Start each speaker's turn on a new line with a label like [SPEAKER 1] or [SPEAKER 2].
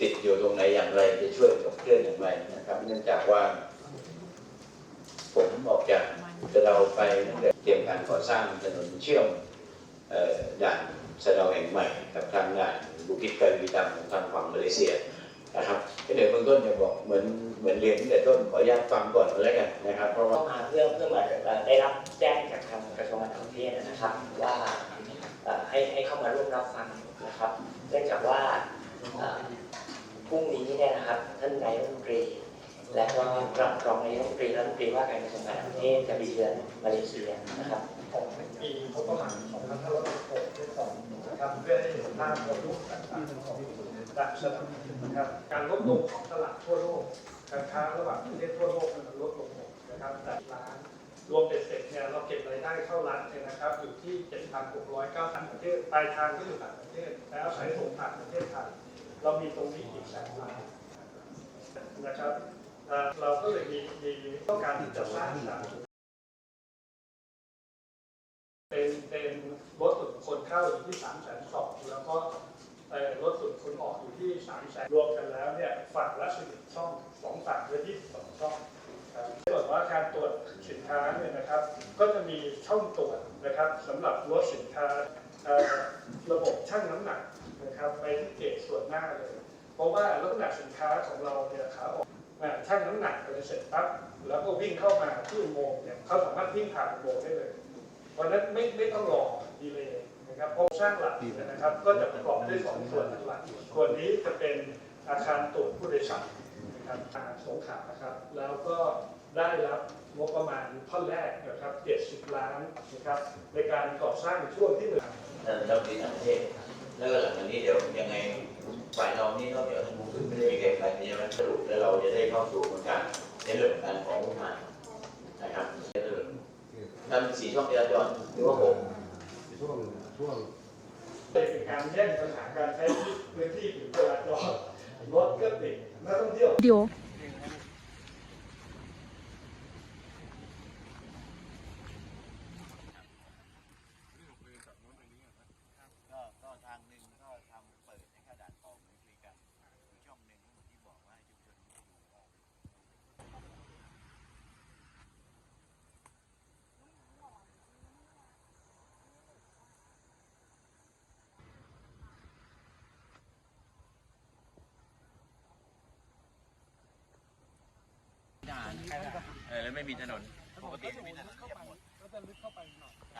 [SPEAKER 1] ติดอยู่ตรงไหนอย่างไรจะช่วยกับเคลื่อนอย่างไรนะครับ เนื่องจากว่า ผมออกจากสะเดาไปตั้งแต่เตรียมการก่อสร้างถนนเชื่อมด่านสะเดาแห่งใหม่ กับทางด่านบุกิจการวีตังของทางฝั่งมาเลเซียนะครับที่เดี๋ยวเบื้องต้นจะบอกเหมือนเหมือนเรียนตั้งแต่ต้นขออนุญาตฟังก่อนแล้วกันนะครับเพราะว่า
[SPEAKER 2] มาเพื่อเพื่อมาได้รับแจ้งจากทางกระทรวงการท่องเที่ยวนะครับ ว่าให้ให้เข้ามาร่วมรับฟังนะครับ เนื่องจากว่า พรุ่งนี้เนี่ยนะครับท่านนายกรัฐมนตรี และก็รองรองนายกรัฐมนตรีและรัฐมนตรีว่าการกระทรวงการต่างประเทศจะไปเยือนมาเลเซียนะครับ
[SPEAKER 3] ของปีงบประมาณ2566ที่สองนะครับเพื่อให้เห็นภาพของรูปต่างๆของดัชนีนะครับการลดลงของตลาดทั่วโลกการค้าระหว่างประเทศทั่วโลกมันลดลงหมดนะครับแต่ล้านรวมเป็นเสร็จเนี่ยเราเก็บรายได้เข้ารัฐเนี่ยนะครับอยู่ที่7,609ประเทศปลายทางก็อยู่ต่างประเทศแล้วอาศัยส่งผ่านประเทศไทย เรามีตรงนี้อีกแสนล้านนะครับเราก็เลยมีมีต้องการที่จะสร้างสรรค์เป็นเป็นรถส่วนบุคคลเข้าอยู่ที่สามแสนสองแล้วก็รถส่วนบุคคลออกอยู่ที่สามแสนรวมกันแล้วเนี่ยฝั่งละสิบช่องสองฝั่งเลยที่สองช่องครับถ้าเกิดว่าการตรวจสินค้าเนี่ยนะครับ ก็จะมีช่องตรวจนะครับสำหรับรถสินค้าระบบชั่งน้ำหนัก นะครับไปที่เกจส่วนหน้าเลย เพราะว่าลักษณะสินค้าของเราเนี่ยขาออกอ่างน้ำหนักไปเสร็จปั๊บแล้วก็วิ่งเข้ามาที่อุโมงค์เนี่ยเขาสามารถวิ่งผ่านอุโมงค์ได้เลยเพราะนั้นไม่ไม่ต้องรอดีเลยนะครับโครงสร้างหลักนะครับ ก็จะประกอบด้วยสองส่วนหลักส่วนนี้จะเป็นอาคารตรวจผู้โดยสารนะครับอาคารสงขาครับ แล้วก็ได้รับงบประมาณท่อนแรกนะครับ70 ล้านนะครับในการก่อสร้างช่วงที่หนึ่ง
[SPEAKER 1] ท่านรัฐมนตรีต่างประเทศ แล้วก็หลังจากนี้เดี๋ยวยังไงฝ่ายเรานี่ก็เดี๋ยวท่านรู้สึกไม่ได้มีใครใครใช่ไหมสรุปแล้วเราจะได้เข้าสู่กระบวนการในเรื่องของการของงบประมาณนะครับท่านสี่ช่องจราจรหรือว่าหก
[SPEAKER 4] ช่วงช่วง
[SPEAKER 3] เป็นการแย่งปัญหาการใช้พื้นที่ผิวจราจรรถก็ติดนักท่องเที่ยว
[SPEAKER 5] วิดีโอ
[SPEAKER 1] ก็ก็ทางหนึ่งก็ทำเปิดให้ข้าด่านของคุยกันอีกช่องหนึ่งที่บอกว่าชุมชนที่อยู่ว่า เล้วไม่มีถนนปกติไม่มีถนนเข้าไปหน่อยบหมด